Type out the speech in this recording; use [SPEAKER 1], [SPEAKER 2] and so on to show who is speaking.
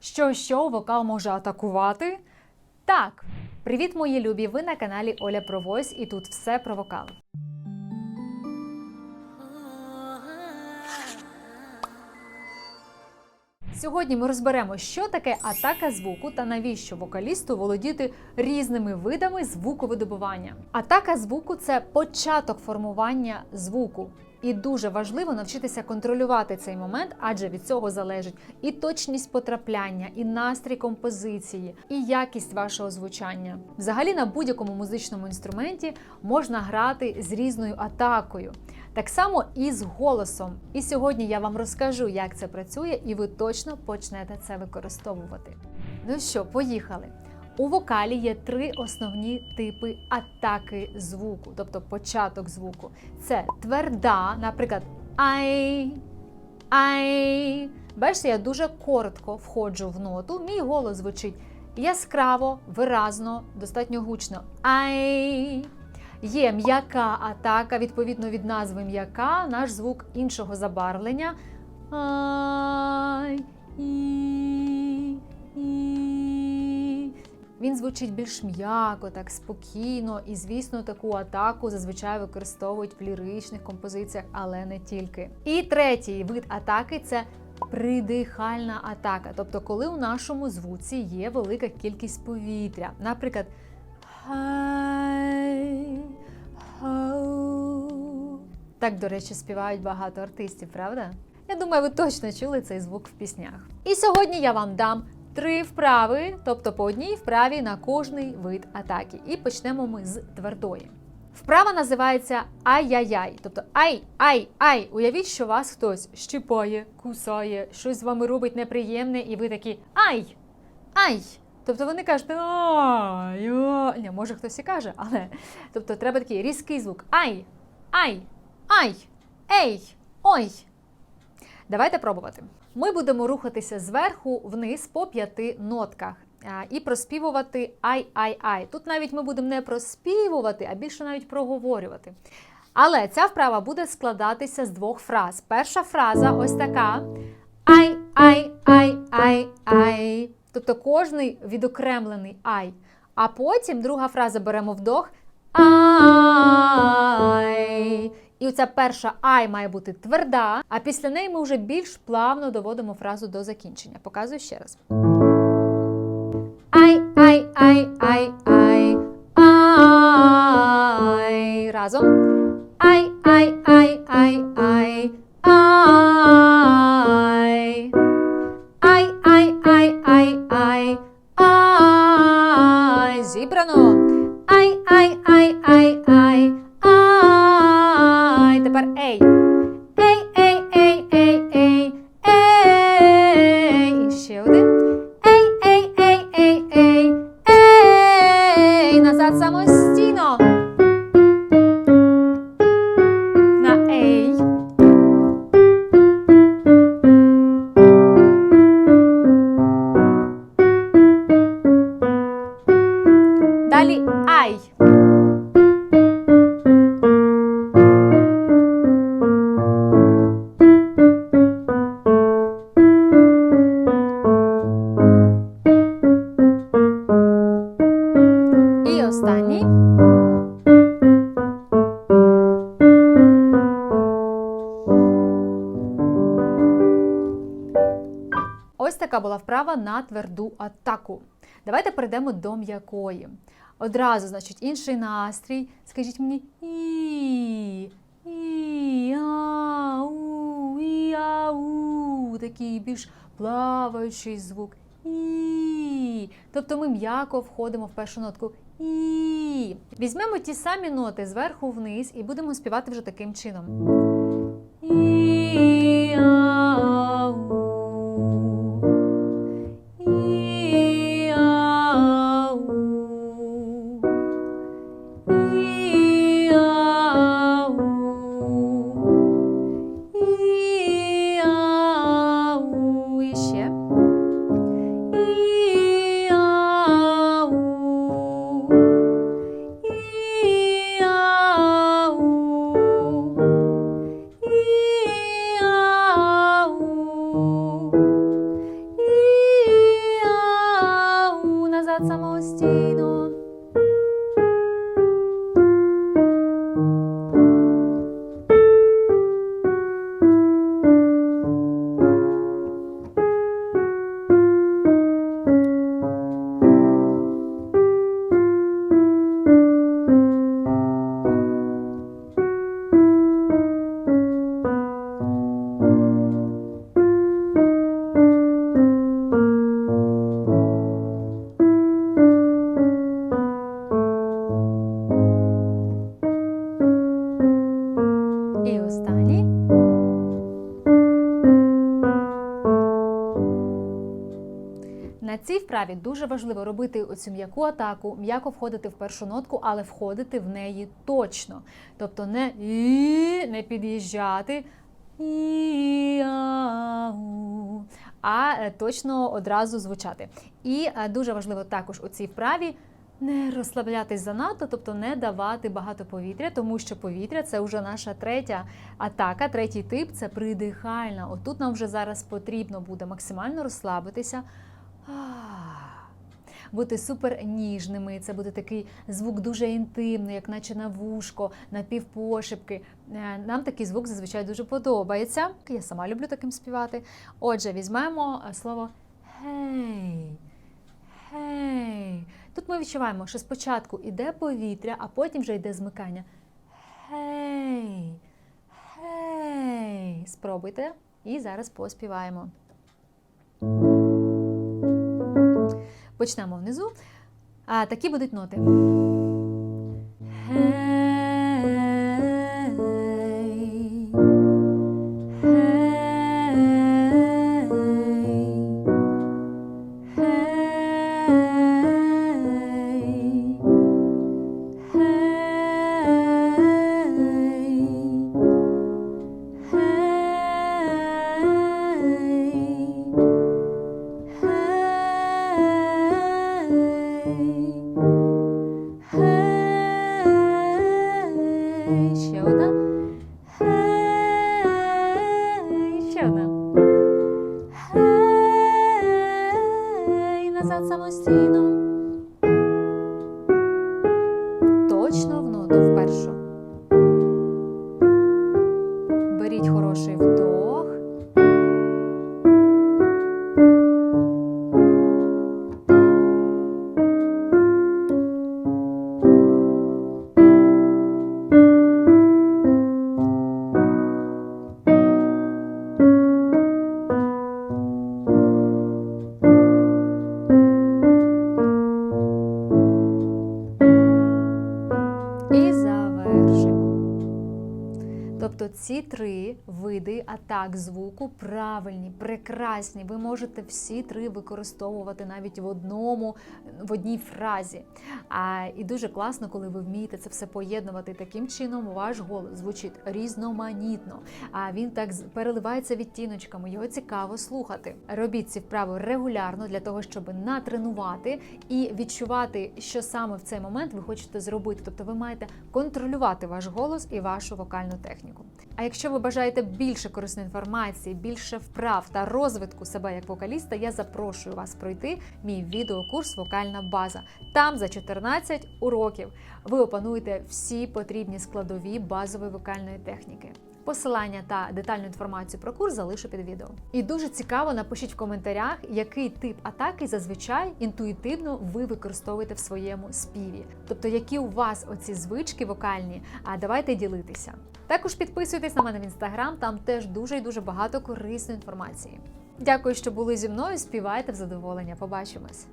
[SPEAKER 1] Що що вокал може атакувати? Так. Привіт, мої любі! Ви на каналі Оля Про Voice і тут все про вокал. Сьогодні ми розберемо, що таке атака звуку та навіщо вокалісту володіти різними видами звуковидобування. Атака звуку це початок формування звуку. І дуже важливо навчитися контролювати цей момент, адже від цього залежить і точність потрапляння, і настрій композиції, і якість вашого звучання. Взагалі на будь-якому музичному інструменті можна грати з різною атакою. Так само і з голосом. І сьогодні я вам розкажу, як це працює, і ви точно почнете це використовувати. Ну що, поїхали. У вокалі є три основні типи атаки звуку, тобто початок звуку. Це тверда, наприклад, ай, ай. Бачите, я дуже коротко входжу в ноту. Мій голос звучить яскраво, виразно, достатньо гучно. Ай. Є м'яка атака, відповідно від назви м'яка, наш звук іншого забарвлення. Ай, і, Він звучить більш м'яко, так спокійно, і, звісно, таку атаку зазвичай використовують в ліричних композиціях, але не тільки. І третій вид атаки це придихальна атака. Тобто, коли у нашому звуці є велика кількість повітря. Наприклад. Так, до речі, співають багато артистів, правда? Я думаю, ви точно чули цей звук в піснях. І сьогодні я вам дам три вправи, тобто по одній вправі на кожний вид атаки. І почнемо ми з твердої. Вправа називається ай-яй-яй, тобто ай, ай, ай. Уявіть, що вас хтось щипає, кусає, щось з вами робить неприємне, і ви такі ай, ай. Тобто вони кажуть. Ні, може хтось і каже, але тобто треба такий різкий звук. Ай, ай, ай, ей, ой. Давайте пробувати. Ми будемо рухатися зверху вниз по п'яти нотках і проспівувати ай-ай-ай. Тут навіть ми будемо не проспівувати, а більше навіть проговорювати. Але ця вправа буде складатися з двох фраз. Перша фраза ось така: ай-ай-ай-ай-ай. Тобто кожний відокремлений ай. А потім друга фраза беремо вдох. Ай. І оця перша ай має бути тверда, а після неї ми вже більш плавно доводимо фразу до закінчення. Показую ще раз. Ай, ай, ай, ай, ай, ай. Разом. Ай, ай, ай, вправа на тверду атаку. Давайте перейдемо до м'якої. Одразу, значить, інший настрій. Скажіть мені і, ау, і, ау. Такий більш плаваючий звук. І. Тобто ми м'яко входимо в першу нотку. І. Візьмемо ті самі ноти зверху вниз і будемо співати вже таким чином. Вправі дуже важливо робити оцю м'яку атаку, м'яко входити в першу нотку, але входити в неї точно. Тобто не не під'їжджати, а, точно одразу звучати. І дуже важливо також у цій вправі не розслаблятись занадто, тобто не давати багато повітря, тому що повітря це вже наша третя атака, третій тип це придихальна. Отут нам вже зараз потрібно буде максимально розслабитися. Бути супер ніжними, це буде такий звук дуже інтимний, як наче на вушко, на півпошепки. Е, Нам такий звук зазвичай дуже подобається. Я сама люблю таким співати. Отже, візьмемо е, слово гей. Гей. Тут ми відчуваємо, що спочатку йде повітря, а потім вже йде змикання. Гей. Гей. Спробуйте. І зараз поспіваємо. Почнемо внизу. А, такі будуть ноти. Тобто ці три види атак звуку правильні, прекрасні. Ви можете всі три використовувати навіть в одному, в одній фразі. А, і дуже класно, коли ви вмієте це все поєднувати таким чином. Ваш голос звучить різноманітно. А він так переливається відтіночками. Його цікаво слухати. Робіть ці вправи регулярно для того, щоб натренувати і відчувати, що саме в цей момент ви хочете зробити. Тобто ви маєте контролювати ваш голос і вашу вокальну техніку. А якщо ви бажаєте більше корисної інформації, більше вправ та розвитку себе як вокаліста, я запрошую вас пройти мій відеокурс Вокальна база. Там за 14 уроків ви опануєте всі потрібні складові базової вокальної техніки. Посилання та детальну інформацію про курс залишу під відео. І дуже цікаво, напишіть в коментарях, який тип атаки зазвичай інтуїтивно ви використовуєте в своєму співі. Тобто, які у вас оці звички вокальні, а давайте ділитися. Також підписуйтесь на мене в інстаграм, там теж дуже і дуже багато корисної інформації. Дякую, що були зі мною. Співайте в задоволення. Побачимось!